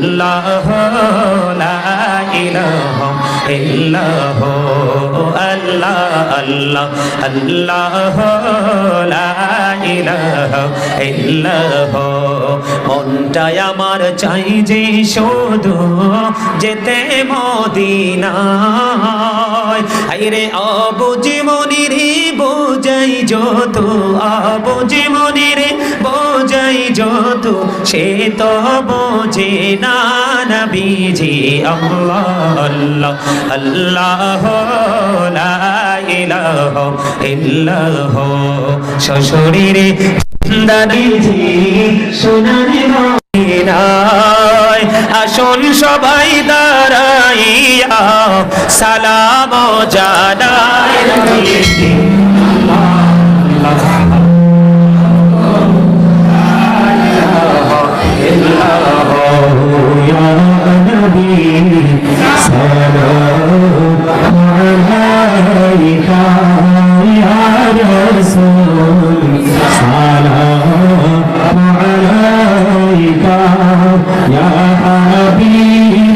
আল্লাহ লা ইলাহা ইল্লাহ আল্লাহ আল্লাহ আল্লাহ লা ইলাহা ইল্লাহ মনটাই আমার চাই যে শুধু যেতে মদিনায়। আইরে অবুঝি মনির যত অবুঝি মনির বোঝাই যত, সে তো বোঝে না নবীজি আল্লাহ আল্লাহ আল্লাহ লা ইলাহা ইল্লাহ শ্বশুরিরে দাদিজি সোনারে মদিনায় আসুন সবাই দাঁড়াইয়া সালাম জানাই حبيب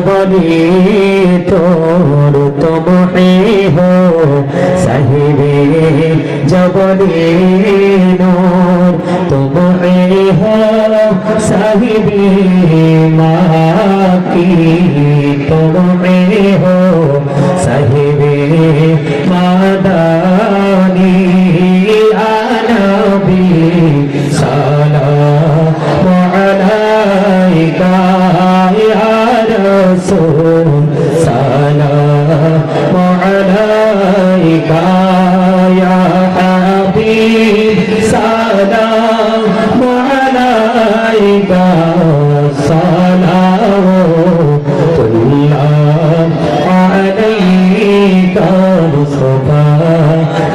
বলি তোর তুমি হো সাহিবে জবলি নূর তুমি হো সাহিবে মাকি তুমি হো সাহিবে মাদানি আনবি সা عليك يا حبيب سلام عليك سلام الله عليك مصطفى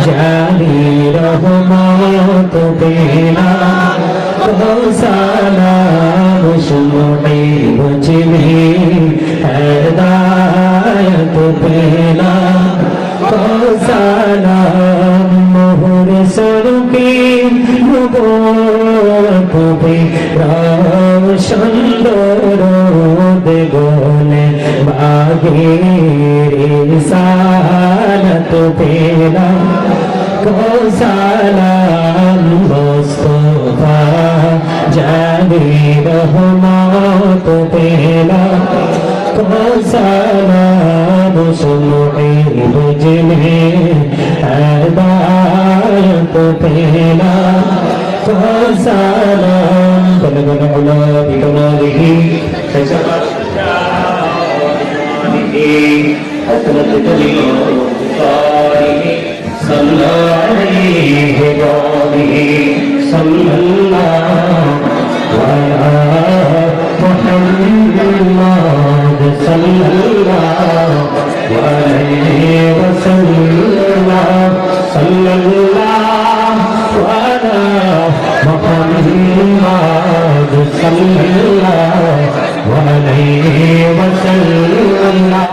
جاني رحمت بنا سلام شمعي وجهي هداية بنا নাম সুন্দর দেবনে বাঘের সাল তো পেলা কোসালাম মোস্তফা জানি রহমত পেলা কোসালাম সুমে বুঝলে হদায়ত পেলা কোসালাম بلغ العلا بكماله فجمال حسنة جميع صالح صلى عليه وآله صلى الله على محمد صلى Gracias.